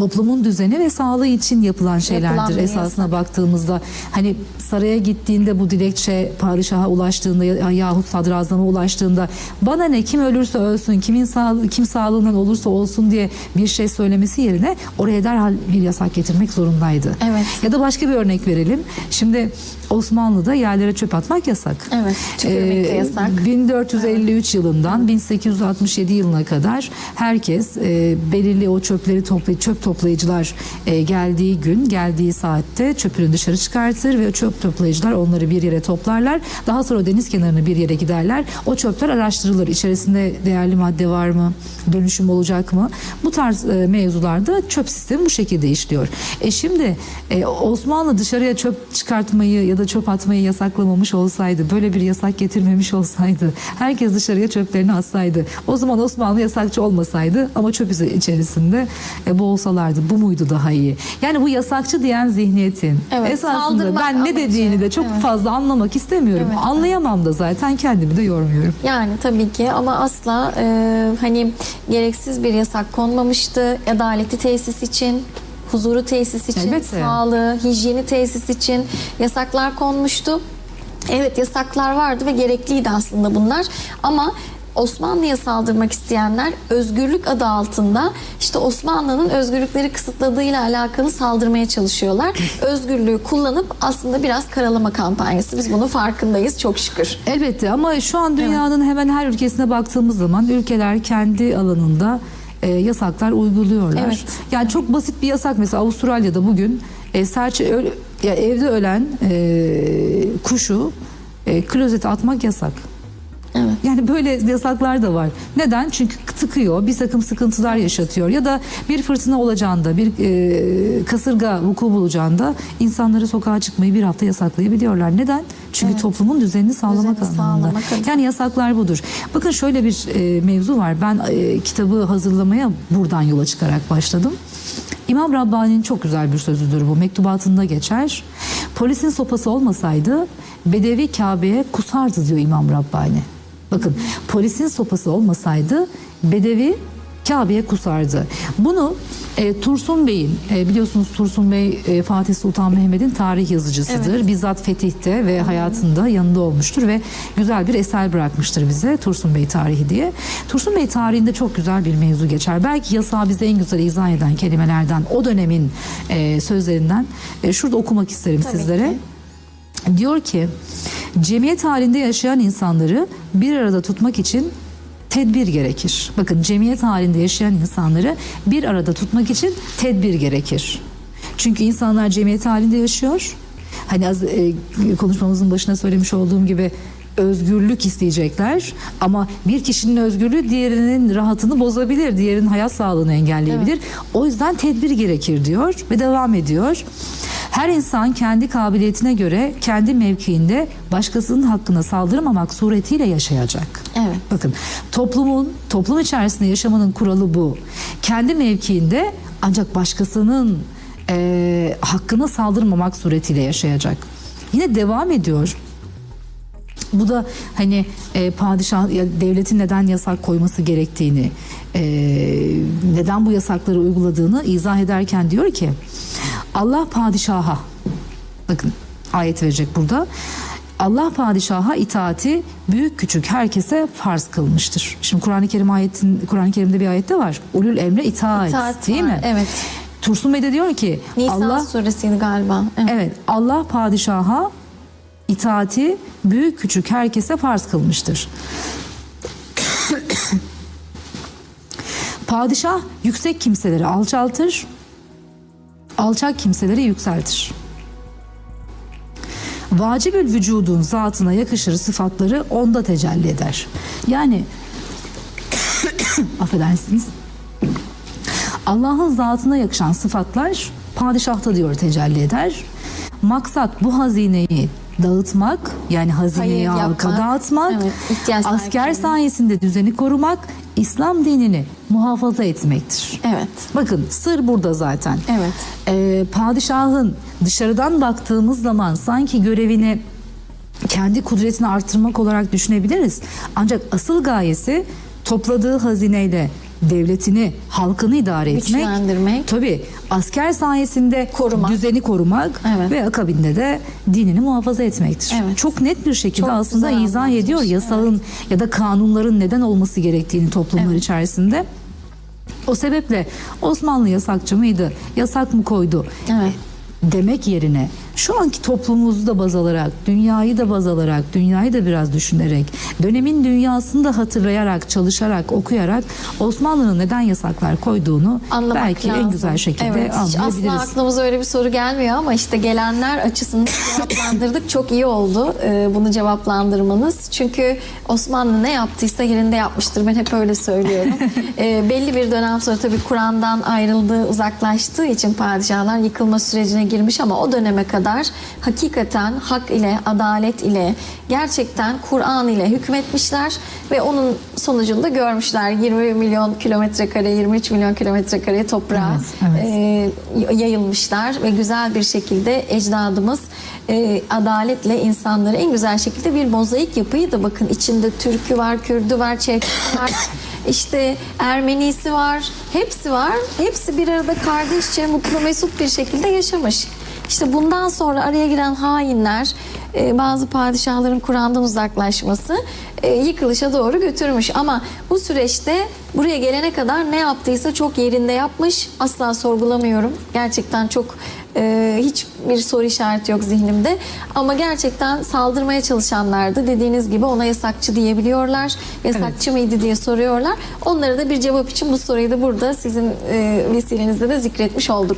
toplumun düzeni ve sağlığı için yapılan şeylerdir bir esasına baktığımızda. Hani saraya gittiğinde bu dilekçe padişaha ulaştığında ya- yahut sadrazama ulaştığında bana ne kim ölürse ölsün kimin sağlığı kim sağlığından olursa olsun diye bir şey söylemesi yerine oraya derhal bir yasak getirmek zorundaydı. Evet. Ya da başka bir örnek verelim. Şimdi Osmanlı'da yerlere çöp atmak yasak. Evet, tükürmek de yasak. 1453 yılından 1867 yılına kadar herkes e, belirli o çöpleri topla çöp toplayıcılar e, geldiği gün, geldiği saatte çöpünü dışarı çıkartır ve çöp toplayıcılar onları bir yere toplarlar. Daha sonra deniz kenarına bir yere giderler. O çöpler araştırılır. İçerisinde değerli madde var mı? Dönüşüm olacak mı? Bu tarz e, mevzularda çöp sistemi bu şekilde işliyor. E şimdi e, Osmanlı dışarıya çöp çıkartmayı ya da çöp atmayı yasaklamamış olsaydı, böyle bir yasak getirmemiş olsaydı, herkes dışarıya çöplerini atsaydı, o zaman Osmanlı yasakçı olmasaydı ama çöp içerisinde e, boğulsalardı. Bu muydu daha iyi? Yani bu yasakçı diyen zihniyetin Evet, esasında ben ne amacı. dediğini de çok Evet. fazla anlamak istemiyorum. Evet, Anlayamam da zaten kendimi de yormuyorum. Yani tabii ki ama asla e, hani gereksiz bir yasak konmamıştı. Adaleti tesis için, huzuru tesis için, Elbette. sağlığı, hijyeni tesis için yasaklar konmuştu. Evet yasaklar vardı ve gerekliydi aslında bunlar ama Osmanlı'ya saldırmak isteyenler özgürlük adı altında işte Osmanlı'nın özgürlükleri kısıtladığıyla alakalı saldırmaya çalışıyorlar. Özgürlüğü kullanıp aslında biraz karalama kampanyası. Biz bunun farkındayız çok şükür. Elbette ama şu an dünyanın hemen her ülkesine baktığımız zaman ülkeler kendi alanında e, yasaklar uyguluyorlar. Evet. Yani çok basit bir yasak mesela Avustralya'da bugün e, serçe öl- ya evde ölen e, kuşu e, klozete atmak yasak. Evet. Yani böyle yasaklar da var. Neden? Çünkü tıkıyor, bir takım sıkıntılar yaşatıyor. Ya da bir fırtına olacağında, bir e, kasırga vuku bulacağında insanları sokağa çıkmayı bir hafta yasaklayabiliyorlar. Neden? Çünkü toplumun düzenini sağlamak Düzenini anlamında. sağlamak. Yani yasaklar budur. Bakın şöyle bir e, mevzu var. Ben e, kitabı hazırlamaya buradan yola çıkarak başladım. İmam Rabbani'nin çok güzel bir sözüdür bu. Mektubatında geçer. Polisin sopası olmasaydı Bedevi Kabe'ye kusardı diyor İmam Rabbani. Bakın polisin sopası olmasaydı Bedevi Kabe'ye kusardı. Bunu e, Tursun Bey'in e, biliyorsunuz Tursun Bey e, Fatih Sultan Mehmet'in tarih yazıcısıdır. Bizzat fetihte ve hayatında yanında olmuştur ve güzel bir eser bırakmıştır bize Tursun Bey tarihi diye. Tursun Bey tarihinde çok güzel bir mevzu geçer. Belki yasağı bize en güzel izah eden kelimelerden o dönemin e, sözlerinden e, şurada okumak isterim Tabii sizlere. ki. Diyor ki cemiyet halinde yaşayan insanları bir arada tutmak için tedbir gerekir. Bakın cemiyet halinde yaşayan insanları bir arada tutmak için tedbir gerekir. Çünkü insanlar cemiyet halinde yaşıyor. Hani az e, konuşmamızın başına söylemiş olduğum gibi özgürlük isteyecekler ama bir kişinin özgürlüğü diğerinin rahatını bozabilir, diğerinin hayat sağlığını engelleyebilir. O yüzden tedbir gerekir diyor ve devam ediyor. Her insan kendi kabiliyetine göre kendi mevkiinde başkasının hakkına saldırmamak suretiyle yaşayacak. Evet. Bakın toplumun toplum içerisinde yaşamanın kuralı bu. Kendi mevkiinde ancak başkasının eee hakkına saldırmamak suretiyle yaşayacak. Yine devam ediyor. Bu da hani e, padişah ya devletin neden yasak koyması gerektiğini, e, neden bu yasakları uyguladığını izah ederken diyor ki Allah padişaha bakın ayet verecek burada. Allah padişaha itaati büyük küçük herkese farz kılmıştır. Şimdi Kur'an-ı Kerim ayetin Kur'an-ı Kerim'de bir ayette var. Ulul emre itaat, İtaat değil var, mi? evet. Tursun Bey de diyor ki Nisan Allah suresiydi galiba. Evet. Evet Allah padişaha itaati büyük küçük herkese farz kılmıştır. Padişah yüksek kimseleri alçaltır, alçak kimseleri yükseltir. Vacibül vücudun zatına yakışır sıfatları onda tecelli eder. Yani affedersiniz. Allah'ın zatına yakışan sıfatlar padişahta diyor tecelli eder. Maksat bu hazineyi dağıtmak yani hazineyi halka dağıtmak, Evet, asker sahiplerine. sayesinde düzeni korumak, İslam dinini muhafaza etmektir. Evet. Bakın sır burada zaten. Evet. Ee, padişahın dışarıdan baktığımız zaman sanki görevini kendi kudretini arttırmak olarak düşünebiliriz. Ancak asıl gayesi topladığı hazineyle devletini, halkını idare etmek. Güçlendirmek. Tabii asker sayesinde Korumak. düzeni korumak Evet. ve akabinde de dinini muhafaza etmektir. Evet. Çok net bir şekilde Çok aslında izah ediyor anlatmış, yasalın ya da kanunların neden olması gerektiğini toplumlar içerisinde. O sebeple Osmanlı yasakçı mıydı? Yasak mı koydu? Evet. Demek yerine şu anki toplumumuzu da baz alarak, dünyayı da baz alarak, dünyayı da biraz düşünerek, dönemin dünyasını da hatırlayarak, çalışarak, okuyarak Osmanlı'nın neden yasaklar koyduğunu Anlamak belki en lazım. güzel şekilde evet, anlayabiliriz. Aslında aklımıza öyle bir soru gelmiyor ama işte gelenler açısından cevaplandırdık. Çok iyi oldu e, bunu cevaplandırmanız. Çünkü Osmanlı ne yaptıysa yerinde yapmıştır. Ben hep öyle söylüyorum. E, belli bir dönem sonra tabii Kur'an'dan ayrıldığı, uzaklaştığı için padişahlar yıkılma sürecine girmiş ama o döneme kadar hakikaten hak ile, adalet ile, gerçekten Kur'an ile hükmetmişler ve onun sonucunda görmüşler 20 milyon kilometre kare, 23 milyon kilometre kare toprağa Evet, evet. e, yayılmışlar ve güzel bir şekilde ecdadımız e, adaletle insanları en güzel şekilde bir mozaik yapıyı da bakın içinde Türk'ü var, Kürd'ü var, Çerkezi var. İşte Ermenisi var, hepsi var. Hepsi bir arada kardeşçe, mutlu, mesut bir şekilde yaşamış. İşte bundan sonra araya giren hainler, e, bazı padişahların Kur'an'dan uzaklaşması e, yıkılışa doğru götürmüş. Ama bu süreçte buraya gelene kadar ne yaptıysa çok yerinde yapmış. Asla sorgulamıyorum. Gerçekten çok e, hiçbir soru işareti yok zihnimde. Ama gerçekten saldırmaya çalışanlardı. Dediğiniz gibi ona yasakçı diyebiliyorlar. Yasakçı mıydı diye soruyorlar. Onlara da bir cevap için bu soruyu da burada sizin e, vesilenizle de zikretmiş olduk.